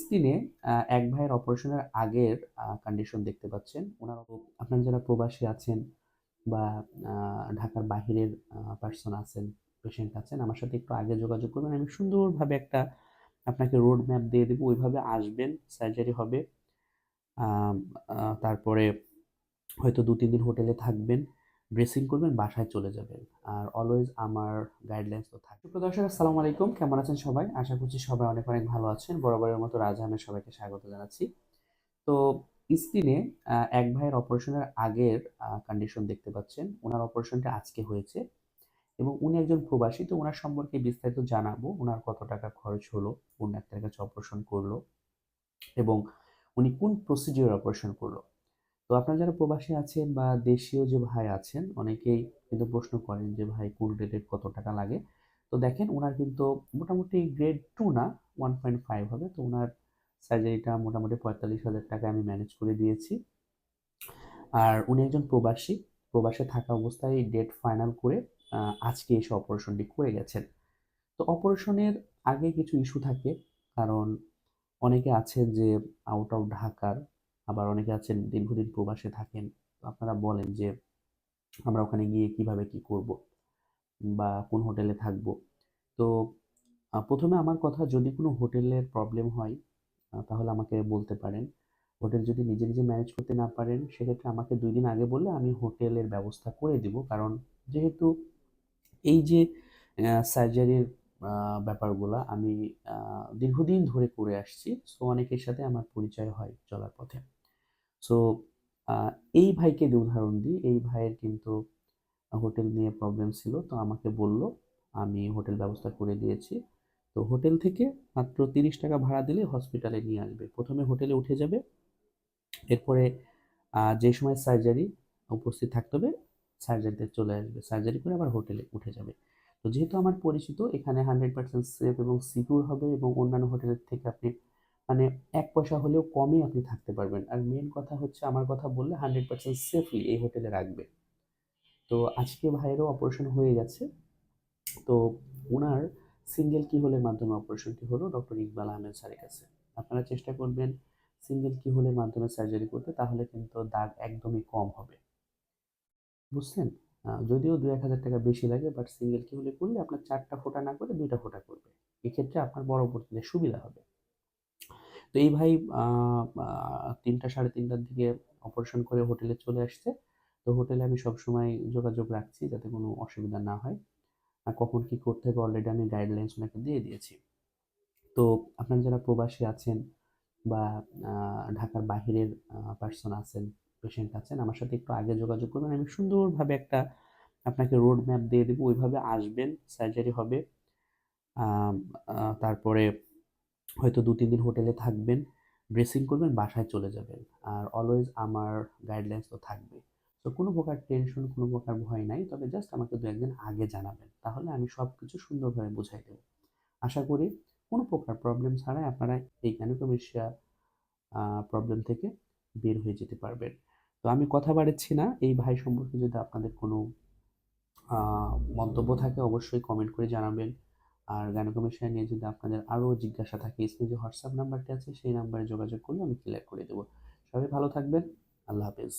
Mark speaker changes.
Speaker 1: স্ক্রিনে এক ভাইয়ের অপারেশনের আগের কন্ডিশন দেখতে পাচ্ছেন। ওনার আপনার যারা প্রবাসী আছেন বা ঢাকার বাহিরের পার্সন আছেন পেশেন্ট আছেন, আমার সাথে একটু আগে যোগাযোগ করবেন। আমি সুন্দরভাবে একটা আপনাকে রোড ম্যাপ দিয়ে দেবো। ওইভাবে আসবেন সার্জারি হবে। তারপরে হয়তো দু তিন দিন হোটেলে থাকবেন। ড্রেসিং করবেন, বাসায় চলে যাবেন। আর অলওয়েজ আমার গাইডলাইন্স তো থাকে। দর্শক, আসসালামু আলাইকুম। কেমন আছেন সবাই? আশা করছি সবাই অনেক অনেক ভালো আছেন। বরাবরের মতো রাজা সবাইকে স্বাগত জানাচ্ছি। তো স্ক্রিনে এক ভাইয়ের অপারেশনের আগের কন্ডিশন দেখতে পাচ্ছেন। ওনার অপারেশনটা আজকে হয়েছে এবং উনি একজন প্রবাসী। তো ওনার সম্পর্কে বিস্তারিত জানাব। ওনার কত টাকা খরচ হলো, কোন ডাক্তারের কাছে অপারেশন করল এবং উনি কোন প্রসিডিওর অপারেশন করল। তো আপনারা যারা প্রবাসী আছেন বা দেশীয় যে ভাই আছেন, অনেকেই কিন্তু প্রশ্ন করেন যে, ভাই, কোন গ্রেডের কত টাকা লাগে? তো দেখেন, ওনার কিন্তু মোটামুটি গ্রেড টু না ওয়ান পয়েন্ট ফাইভ হবে। তো ওনার সার্জারিটা মোটামুটি পঁয়তাল্লিশ হাজার টাকা আমি ম্যানেজ করে দিয়েছি। আর উনি একজন প্রবাসী। প্রবাসে থাকা অবস্থায় ডেট ফাইনাল করে আজকে এসে অপারেশনটি করে গেছেন। তো অপারেশনের আগে কিছু ইস্যু থাকে। কারণ অনেকে আছেন যে আউট অফ ঢাকার আবার অনেকে আছেন দীর্ঘদিন প্রবাসে থাকেন আপনারা বলেন যে আমরা ওখানে গিয়ে কীভাবে কি করব বা কোন হোটেলে থাকব। তো প্রথমে আমার কথা যদি কোনো হোটেলের প্রবলেম হয় তাহলে আমাকে বলতে পারেন। হোটেল যদি নিজে নিজে ম্যানেজ করতে না পারেন, সেক্ষেত্রে আমাকে দুই দিন আগে বললে আমি হোটেলের ব্যবস্থা করে দিব। কারণ যেহেতু এই যে সার্জারির ব্যাপারগুলো আমি দীর্ঘদিন ধরে করে আসছি, সো অনেকের সাথে আমার পরিচয় হয় চলার পথে। সো এই ভাইকে দিয়ে উদাহরণ দিই। এই ভাইয়ের কিন্তু হোটেল নিয়ে প্রবলেম ছিল, তো আমাকে বলল, আমি হোটেল ব্যবস্থা করে দিয়েছি। তো হোটেল থেকে মাত্র তিরিশ টাকা ভাড়া দিলে হসপিটালে নিয়ে আসবে। প্রথমে হোটেলে উঠে যাবে। এরপরে যে সময় সার্জারি উপস্থিত থাকতে হবে সার্জারিতে চলে আসবে। সার্জারি করে আবার হোটেলে উঠে যাবে। তো যেহেতু আমার পরিচিত, এখানে হান্ড্রেড পার্সেন্ট সেফ এবং সিকিউর হবে এবং অন্যান্য হোটেলের থেকে আপনি মানে এক পয়সা হলেও কমে আপনি থাকতে পারবেন। আর মেন কথা হচ্ছে, আমার কথা বললে হান্ড্রেড পার্সেন্ট সেফলি এই হোটেলে রাখবে। তো আজকে ভাইয়েরও অপারেশন হয়ে গেছে। তো ওনার সিঙ্গেল কি হোলের মাধ্যমে অপারেশনটি হলো? ডক্টর ইকবাল আহমেদ স্যারের কাছে। আপনারা চেষ্টা করবেন সিঙ্গেল কি হোলের মাধ্যমে সার্জারি করতে, তাহলে কিন্তু দাগ একদমই কম হবে। বুঝছেন? যদিও দু এক হাজার টাকা বেশি লাগে বাট সিঙ্গেল কি হলে করলে আপনার চারটা ফোঁটা না করে দুইটা ফোঁটা করবে। এক্ষেত্রে আপনার পরবর্তীতে সুবিধা হবে। তো এই ভাই তিনটা, সাড়ে তিনটার দিকে অপারেশন করে হোটেলে চলে আসছে। তো হোটেলে আমি সবসময় যোগাযোগ রাখছি যাতে কোনো অসুবিধা না হয়। আর কখন কী করতে হবে অলরেডি আমি গাইডলাইন্স ওনাকে দিয়ে দিয়েছি। তো আপনার যারা প্রবাসী আছেন বা ঢাকার বাহিরের পার্সন আছেন পেশেন্ট আছেন, আমার সাথে একটু আগে যোগাযোগ করবেন। আমি সুন্দরভাবে একটা আপনাকে রোড ম্যাপ দিয়ে দেবো। ওইভাবে আসবেন সার্জারি হবে। তারপরে হয়তো দু তিন দিন হোটেলে থাকবেন ড্রেসিং করবেন, বাসায় চলে যাবেন। আর অলওয়েজ আমার গাইডলাইন্স তো থাকবে। তো কোনো প্রকার টেনশন কোনো প্রকার ভয় নাই, তবে জাস্ট আমাকে দু একদিন আগে জানাবেন। তাহলে আমি সব কিছু সুন্দরভাবে বুঝাই দেবো। আশা করি কোনো প্রকার প্রবলেম ছাড়াই আপনারা এই গ্যানোকমেশিয়া প্রবলেম থেকে বের হয়ে যেতে পারবেন। তো আমি কথা বাড়াচ্ছি না। এই ভাই সম্পর্কে যদি আপনাদের কোনো মন্তব্য থাকে অবশ্যই কমেন্ট করে জানাবেন। আর গাইনোকমেশিয়া নিয়ে যদি আপনাদের আরও জিজ্ঞাসা থাকে, স্ক্রিনে যে হোয়াটসঅ্যাপ নাম্বারটি আছে, সেই নাম্বারে যোগাযোগ করলে আমি ক্লিয়ার করে দেবো। সবাই ভালো থাকবেন। আল্লাহ হাফেজ।